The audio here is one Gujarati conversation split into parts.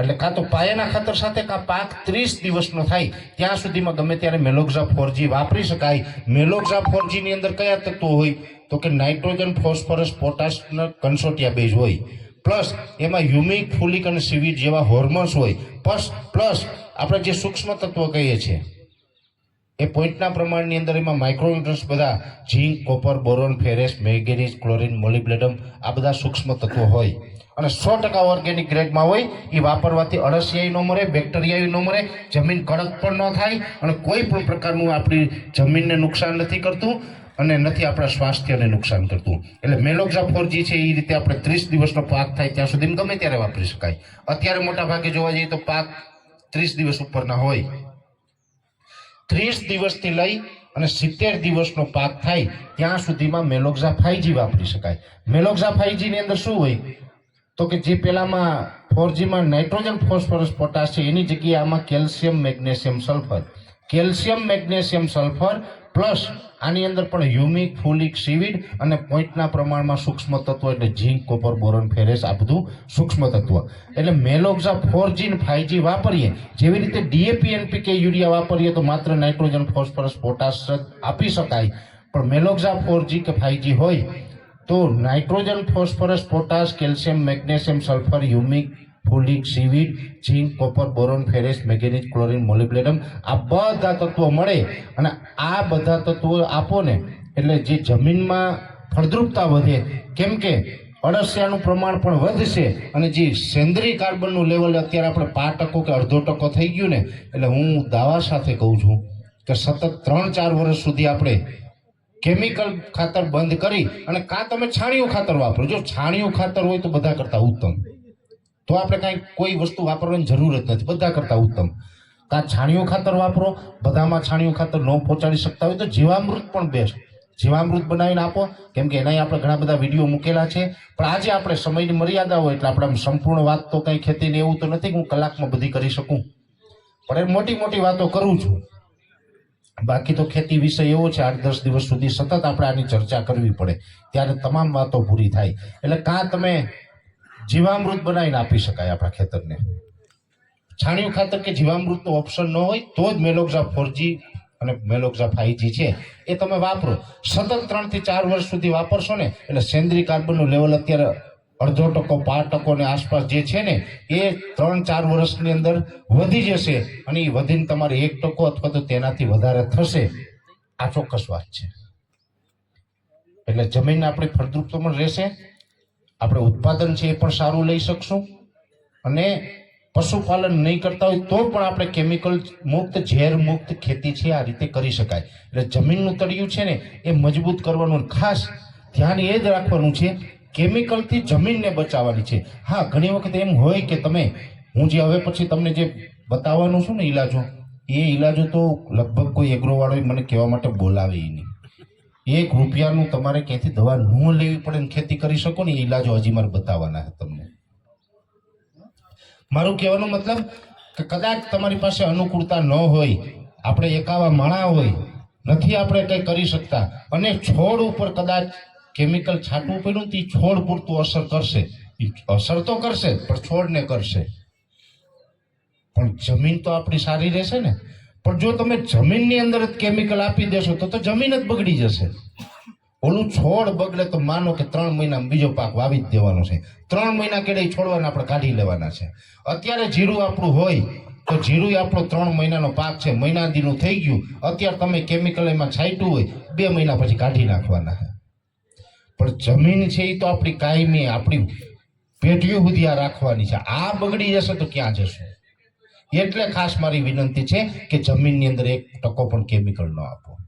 એટલે કાં તો પાયાના ખાતર સાથે કાં પાક ત્રીસ દિવસનો થાય, ત્યાં સુધીમાં ગમે ત્યારે મેલોક્ઝા ફોરજી વાપરી શકાય. મેલોક્ઝા ફોરજીની અંદર કયા તત્વો હોય? તો કે નાઇટ્રોજન, ફોસ્ફરસ પોટાશના કન્સોટિયા બેઝ હોય. પ્લસ એમાં હ્યુમિક, ફુલિક અને સિવિટ જેવા હોર્મોન્સ હોય. પ્લસ પ્લસ આપણે જે સૂક્ષ્મ તત્વો કહીએ છીએ એ પોઈન્ટના પ્રમાણની અંદર એમાં માઇક્રોન્યુટ્રન્સ બધા zinc, copper, boron ferrous manganese, chlorine molybdenum આ બધા સૂક્ષ્મ તત્વો હોય. અને સો ટકા ઓર્ગેનિક ગ્રેડમાં હોય, એ વાપરવાથી અળસિયાઈ ન મરે બેક્ટેરિયાઈ ન મરે, જમીન કડક પણ ન થાય, અને કોઈ પણ પ્રકારનું આપણી જમીનને નુકસાન નથી કરતું, અને નથી આપણા સ્વાસ્થ્યને નુકસાન કરતું. એટલે મેલોક્ઝા ફોરજી છે, એ રીતે આપણે ત્રીસ દિવસનો પાક થાય ત્યાં સુધી ગમે ત્યારે વાપરી શકાય. અત્યારે મોટા ભાગે જોવા જઈએ તો પાક ત્રીસ દિવસ ઉપરના હોય. ત્રીસ દિવસથી લઈ અને સિત્તેર દિવસનો પાક થાય, ત્યાં સુધીમાં મેલોક્ઝા ફાઈજી વાપરી શકાય. મેલોક્ઝા ફાઈજીની અંદર શું હોય? તો કે જે પેલામાં ફોરજીમાં નાઇટ્રોજન, ફોસ્ફરસ, પોટાશ છે, એની જગ્યાએ આમાં calcium, magnesium, sulphur. Calcium, magnesium, sulphur plus આની અંદર પણ હ્યુમિક ફુલિક, સીવિડ અને પોઈન્ટના પ્રમાણમાં સૂક્ષ્મ તત્વ એટલે ઝીંક, કોપર, બોરોન, ફેરેસ, આ બધું સૂક્ષ્મ તત્વ. એટલે મેલોક્ઝા ફોર જીન ફાઈવ જી વાપરીએ, જેવી રીતે ડીએપી એનપીકે યુરિયા વાપરીએ તો માત્ર નાઇટ્રોજન, ફોસ્ફરસ, પોટાશ આપી શકાય. પણ મેલોક્ઝા ફોર જી કે ફાઈવ જી હોય તો nitrogen, phosphorus, potash, calcium, magnesium, sulphur humic fulvic seaweed zinc, copper, boron, ferrous, manganese, chlorine molybdenum આ બધા તત્વો મળે અને આ બધા તત્વો આપો ને એટલે જે જમીનમાં ફળદ્રુપતા વધે, કેમ કે અળસિયાનું પ્રમાણ પણ વધશે અને જે સેન્દ્રીય કાર્બનનું લેવલ અત્યારે આપણે પાંચ ટકો કે અડધો ટકો થઈ ગયું ને, એટલે હું દાવા સાથે કહું છું કે સતત ત્રણ ચાર વર્ષ સુધી આપણે કેમિકલ ખાતર બંધ કરી અને કાં તમે છાણિયું ખાતર વાપરો. જો છાણિયું ખાતર હોય તો બધા કરતાં ઉત્તમ. તો આપણે કાંઈ કોઈ વસ્તુ વાપરવાની જરૂર જ નથી. બધા કરતાં ઉત્તમ. કાં છાણિયું ખાતર વાપરો, બધામાં છાણિયું ખાતર ન પહોંચાડી શકતા હોય તો જીવામૃત પણ બેસ્ટ જીવામૃત બનાવીને આપો, કેમ કે એનાય આપણે ઘણા બધા વીડિયો મૂકેલા છે. પણ આજે આપણે સમયની મર્યાદા હોય એટલે આપણે આમ સંપૂર્ણ વાત તો કંઈ ખેતીને એવું તો નથી હું કલાકમાં બધી કરી શકું. પણ એ મોટી મોટી વાતો કરું છું. બાકી તો ખેતી વિષય એવો છે, આઠ દસ દિવસ સુધી સતત આપણે આની ચર્ચા કરવી પડે. ત્યારે તમામ વાતો પૂરી થાય. એટલે કાં તમે જીવામૃત બનાવીને આપી શકાય આપણા ખેતરને. છાણિયું ખાતર કે જીવામૃતનો ઓપ્શન ન હોય, તો જ મેલોક્ઝા ફોરજી અને મેલોક્ઝા ફાઈજી છે, એ તમે વાપરો. સતત ત્રણથી ચાર વર્ષ સુધી વાપરશો ને, એટલે સેન્દ્રીય કાર્બનનું લેવલ અત્યારે અડધો ટકો, પાંચ ટકોને આસપાસ જે છે ને, એ ત્રણ ચાર વર્ષની અંદર વધી જશે અને એ વધીને તમારે એક ટકો અથવા તો તેનાથી વધારે થશે. આ ચોક્કસ વાત છે. એટલે જમીન આપણી ફળદ્રુપ પણ રહેશે આપણે ઉત્પાદન છે એ પણ સારું લઈ શકશું. અને પશુપાલન નહીં કરતા હોય તો પણ આપણે કેમિકલ મુક્ત, ઝેર મુક્ત ખેતી છે આ રીતે કરી શકાય. એટલે જમીનનું તળિયું છે ને, એ મજબૂત કરવાનું ખાસ ધ્યાન એ જ રાખવાનું છે, કેમિકલથી જમીનને બચાવવાની છે. હા, ઘણી વખત એમ હોય કે તમે, હું જે હવે પછી તમને જે બતાવવાનું છું ને ઈલાજો, એ ઈલાજો તો લગભગ કોઈ એગ્રોવાળો મને કહેવા માટે બોલાવે નહીં. એક રૂપિયાનું તમારે ક્યાંથી દવા ન લેવી પડે ને ખેતી કરી શકો ને, એ ઈલાજો હજી મારે બતાવવાના છે તમને. મારું કહેવાનો મતલબ કે કદાચ તમારી પાસે અનુકૂળતા ન હોય, આપણે એકાવા માણા હોય, નથી આપણે કંઈ કરી શકતા, અને છોડ ઉપર કદાચ કેમિકલ છાંટવું પડ્યું તે છોડ પૂરતું અસર કરશે. અસર તો કરશે, પણ છોડને કરશે. પણ જમીન તો આપણી સારી રહેશે ને. પણ જો તમે જમીનની અંદર જ કેમિકલ આપી દેશો, તો તો જમીન જ બગડી જશે. ઓલું છોડ બગડે તો માનો કે ત્રણ મહિના બીજો પાક વાવી જ દેવાનો છે. ત્રણ મહિના કેડે છોડવાના આપણે કાઢી લેવાના છે. અત્યારે જીરું આપણું હોય, તો જીરું આપણો ત્રણ મહિનાનો પાક છે. મહિના દીનું થઈ ગયું. અત્યારે તમે કેમિકલ એમાં છાંટ્યું હોય, બે મહિના પછી કાઢી નાખવાના છે. પણ જમીન છે એ તો આપણી કાયમી, આપણી પેઢીઓ સુધી આ રાખવાની છે. આ બગડી જશે તો ક્યાં જશે? એટલે ખાસ મારી વિનંતી છે કે જમીનની અંદર એક ટકો પણ કેમિકલ ન આપો.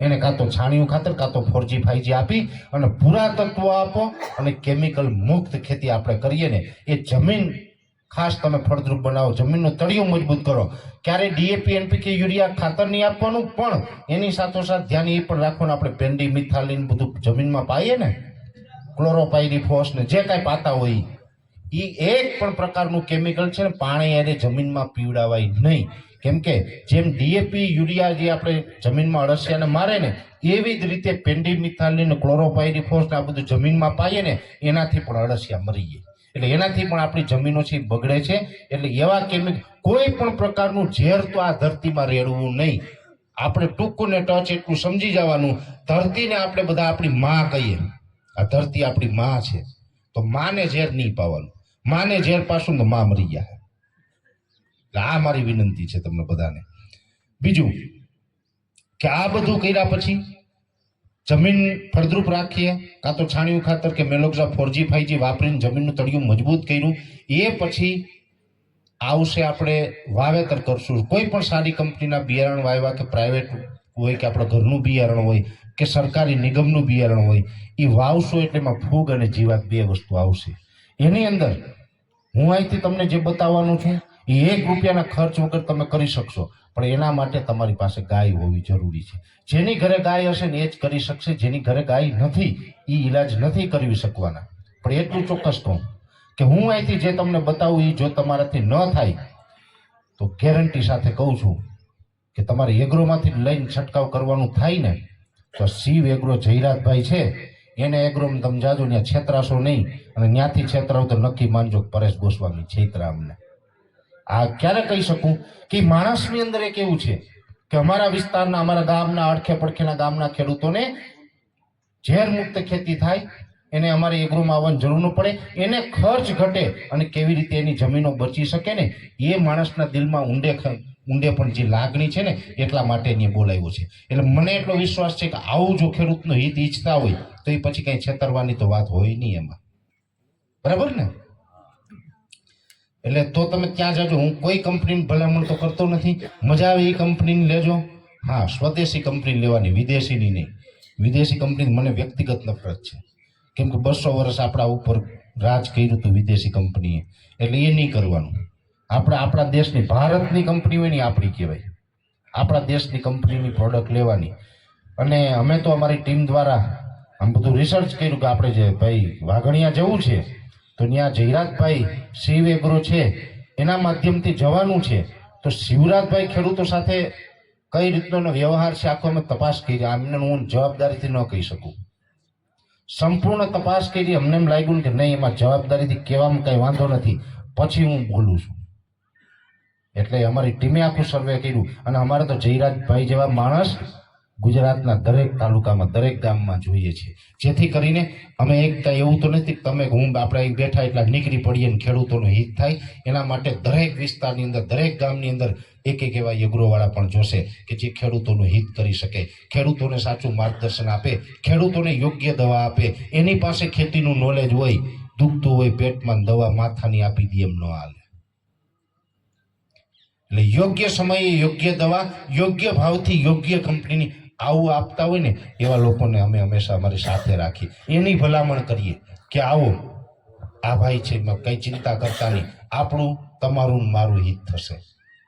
એને કાં તો છાણિયું ખાતર, કાં તો ફોરજી ફાઈજી આપી અને પુરાતત્વ આપો અને કેમિકલ મુક્ત ખેતી આપણે કરીએ ને, એ જમીન ખાસ તમે ફળદ્રુપ બનાવો, જમીનનો તળિયો મજબૂત કરો. ક્યારે ડીએપી એનપીકે યુરિયા ખાતર નહીં આપવાનું, પણ એની સાથોસાથ ધ્યાન એ પણ રાખવાનું આપણે પેન્ડી મિથાલિન બધું જમીનમાં પાઈએ ને ક્લોરોપાયરીફોસ ને જે કાંઈ પાતા હોય એ એક પણ પ્રકારનું કેમિકલ છે ને પાણી એને જમીનમાં પીવડાવાય નહીં. કેમ કે જેમ ડીએપી યુરિયા જે આપણે જમીનમાં અળસિયાને મારે ને, એવી જ રીતે પેન્ડીમિથાલિન ક્લોરોપાયરીફોસ આ બધું જમીનમાં પાઈએ ને, એનાથી પણ અળસિયા મરી જાય એટલે એનાથી પણ આપણી જમીનો છે બગડે છે. એટલે એવા કેમિક કોઈ પણ પ્રકારનું ઝેર તો આ ધરતીમાં રેડવું નહીં. આપણે ટૂંકું ને ટચ એટલું સમજી જવાનું, ધરતીને આપણે બધા આપણી માં કહીએ. આ ધરતી આપણી માં છે. તો માને ઝેર નહીં પાવાનું. માને ઝેર પાછું તો માં મરી ગયા. એટલે આ મારી વિનંતી છે તમને બધાને. બીજું કે આ બધું કર્યા પછી જમીન ફળદ્રુપ રાખીએ, કાં તો છાણિયું ખાતર કે મેલોક્ઝા ફોરજી ફાઈજી વાપરીને જમીનનું તળિયું મજબૂત કર્યું, એ પછી આવશે આપણે વાવેતર કરશું. કોઈ પણ સારી કંપનીના બિયારણ વાવ્યા કે પ્રાઇવેટ હોય કે આપણા ઘરનું બિયારણ હોય કે સરકારી નિગમનું બિયારણ હોય, એ વાવશો એટલે એમાં ફૂગ અને જીવાત બે વસ્તુ આવશે. એની અંદર હું અહીંથી તમને જે બતાવવાનું છું, એ એક રૂપિયાના ખર્ચ વગર તમે કરી શકશો. પણ એના માટે તમારી પાસે ગાય હોવી જરૂરી છે. જેની ઘરે ગાય હશે ને એ જ કરી શકશે, જેની ઘરે ગાય નથી એ ઈલાજ નથી કરી શકવાના. પણ એટલું ચોક્કસ કહું કે હું અહીંથી જે તમને બતાવું એ જો તમારાથી ન થાય, તો ગેરંટી સાથે કહું છું કે તમારે એગ્રોમાંથી લઈને છંટકાવ કરવાનું થાય ને, તો શિવ એગ્રો જયરાજભાઈ છે એને એગ્રોમાં તમે જાજો, ત્યાં છેતરાશો નહીં. અને ત્યાંથી છેતરાવ તો નક્કી માનજો પરેશ ગોસ્વામી છેતરા અમને આ ક્યારે કહી શકું કે માણસની અંદર એક એવું છે કે અમારા વિસ્તારના, અમારા ગામના અડખે પડખેના ગામના ખેડૂતોને ઝેર મુક્ત ખેતી થાય, એને અમારે એગ્રોમાં આવવાની જરૂર ન પડે, એને ખર્ચ ઘટે અને કેવી રીતે એની જમીનો બચી શકે ને, એ માણસના દિલમાં ઊંડે ઊંડે પણ જે લાગણી છે ને, એટલા માટે એને બોલાવ્યો છે. એટલે મને એટલો વિશ્વાસ છે કે આવું જો ખેડૂતનું હિત ઈચ્છતા હોય, તો એ પછી કઈ છેતરવાની તો વાત હોય નહીં એમાં. બરાબર ને? એટલે તો તમે ત્યાં જાજો. હું કોઈ કંપનીની ભલામણ તો કરતો નથી. મજા આવે એ કંપનીની લેજો. હા, સ્વદેશી કંપની લેવાની, વિદેશીની નહીં. વિદેશી કંપની મને વ્યક્તિગત નફરત છે. કેમ કે બસો વર્ષ આપણા ઉપર રાજ કર્યું હતું વિદેશી કંપનીએ. એટલે એ નહીં કરવાનું. આપણે આપણા દેશની ભારતની કંપની હોય ને આપણી કહેવાય. આપણા દેશની કંપનીની પ્રોડક્ટ લેવાની. અને અમે તો અમારી ટીમ દ્વારા આમ બધું રિસર્ચ કર્યું કે આપણે જે ભાઈ વાઘણિયા જવું છે, તો ત્યાં જયરાજભાઈ શિવ એગ્રો છે, એના માધ્યમથી જવાનું છે. તો શિવરાજભાઈ ખેડૂતો સાથે કઈ રીતનો વ્યવહાર છે, આખો અમે તપાસ કરી. આમને હું જવાબદારીથી ન કહી શકું. સંપૂર્ણ તપાસ કરી અમને એમ લાગ્યું કે નહીં, એમાં જવાબદારીથી કહેવામાં કંઈ વાંધો નથી. પછી હું બોલું છું. એટલે અમારી ટીમે આખું સર્વે કર્યું. અને અમારે તો જયરાજભાઈ જેવા માણસ ગુજરાતના દરેક તાલુકામાં, દરેક ગામમાં જોઈએ છે. જેથી કરીને અમે એક એવું તો નથી તમે હું આપણે બેઠા એટલા નીકળી પડીએ ને ખેડૂતોનું હિત થાય. એના માટે દરેક વિસ્તારની અંદર, દરેક ગામની અંદર એક એક એવા યગ્રોવાળા પણ જોશે કે જે ખેડૂતોનું હિત કરી શકે. ખેડૂતોને સાચું માર્ગદર્શન આપે, ખેડૂતોને યોગ્ય દવા આપે. એની પાસે ખેતીનું નોલેજ હોય, દુખતું હોય, પેટમાં દવા માથાની આપી દે એમ ન હાલે. એટલે યોગ્ય સમયે યોગ્ય દવા, યોગ્ય ભાવથી યોગ્ય કંપનીની આવું આપતા હોય ને, એવા લોકોને અમે હંમેશા અમારી સાથે રાખીએ. એની ભલામણ કરીએ કે આવો, આ ભાઈ છે કંઈ ચિંતા કરતા નહીં. આપણું, તમારું મારું હિત થશે.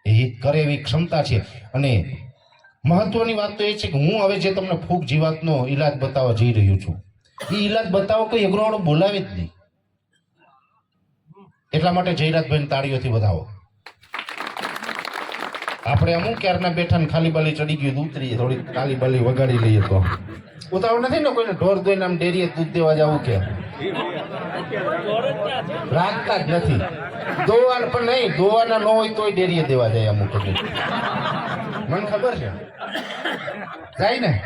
એ હિત કરે એવી ક્ષમતા છે. અને મહત્વની વાત તો એ છે કે હું હવે જે તમને ફૂગ જીવાતનો ઈલાજ બતાવવા જઈ રહ્યો છું, એ ઈલાજ બતાવો કોઈ અગ્રવાળો બોલાવે જ નહીં. એટલા માટે જયરાજભાઈને તાળીઓથી વધાવો. આપણે અમુક ક્યારના બેઠા ને ખાલી બાલી ચડી ગયું ઉતરીએ થોડી ખાલી બાલી વગાડી લઈએ તો. ઉતાવળ નથી ને કોઈને ઢોર દોઈને આમ ડેરીએ દૂધ દેવા જવું કે? રાખતા જ નથી. દોવા પણ નહીં દોવાના ન હોય તોય ડેરીએ દેવા જાય અમુક મને ખબર છે. જાય ને?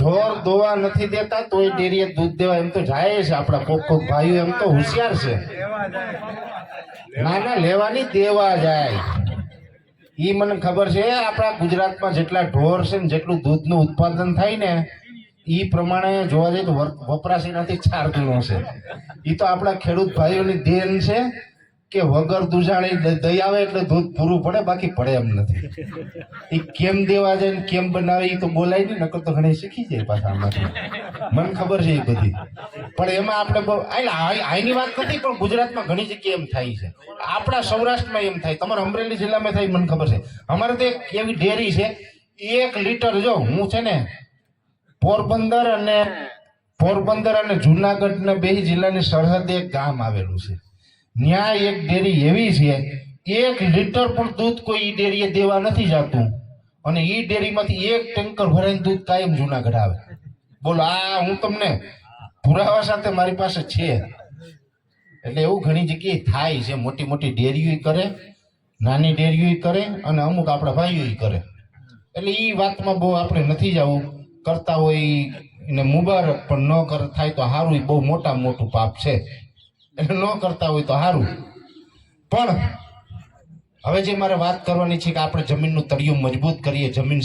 ઢોર દોવા નથી દેતા તોય ડેરીએ દૂધ દેવા, એમ તો જાય છે આપણા કોક કોક ભાઈઓ, એમ તો હોશિયાર છે. ના ના લેવાની દેવા જાય. ઈ મને ખબર છે, આપણા ગુજરાતમાં જેટલા ઢોર છે ને જેટલું દૂધનું ઉત્પાદન થાય ને એ પ્રમાણે જોવા જઈએ તો વપરાશ એનાથી ચાર ગણો છે. એ તો આપણા ખેડૂત ભાઈઓની દેન છે કે વગર દુજાણી દ- દઈ આવે એટલે દૂધ પૂરું પડે, બાકી પડે એમ નથી. એ કેમ દેવા જાય ને કેમ બનાવે એ તો બોલાય નહીં, નકર તો ઘણી શીખી જાય પાછા આમાંથી. મને ખબર છે એ બધી. પણ એમાં આપણે બહુ આની વાત નથી, પણ ગુજરાતમાં ઘણી જગ્યાએ એમ થાય છે. આપણા સૌરાષ્ટ્રમાં એમ થાય. તમારે અમરેલી જિલ્લામાં થાય, મને ખબર છે. અમારે તો એક એવી ડેરી છે, એક લીટર જો, હું છે ને પોરબંદર અને પોરબંદર અને જુનાગઢ ને બે જિલ્લાની સરહદે એક ગામ આવેલું છે. ત્યાં એક ડેરી એવી છે, એક લીટર પણ દૂધ કોઈ ડેરીએ દેવા નથી જતું. અને ઈ ડેરીમાંથી એક ટેન્કર ભરાઈને દૂધ કાયમ જુનાગઢ આવે. બોલો, આ હું તમને પુરાવા સાથે મારી પાસે છે. એટલે એવું ઘણી જગ્યાએ થાય છે, મોટી મોટી ડેરીઓ કરે, નાની ડેરીઓ કરે અને અમુક આપણા ભાઈઓ કરે. એટલે એ વાતમાં બહુ આપણે નથી જવું. કરતા હોય એને મુબારક પણ ન કર થાય તો સારું એ બહુ મોટા મોટું પાપ છે. ન કરતા હોય તો સારું પણ હવે જે મારે વાત કરવાની છે કે આપણે જમીનનું તળિયું મજબૂત કરીએ, જમીન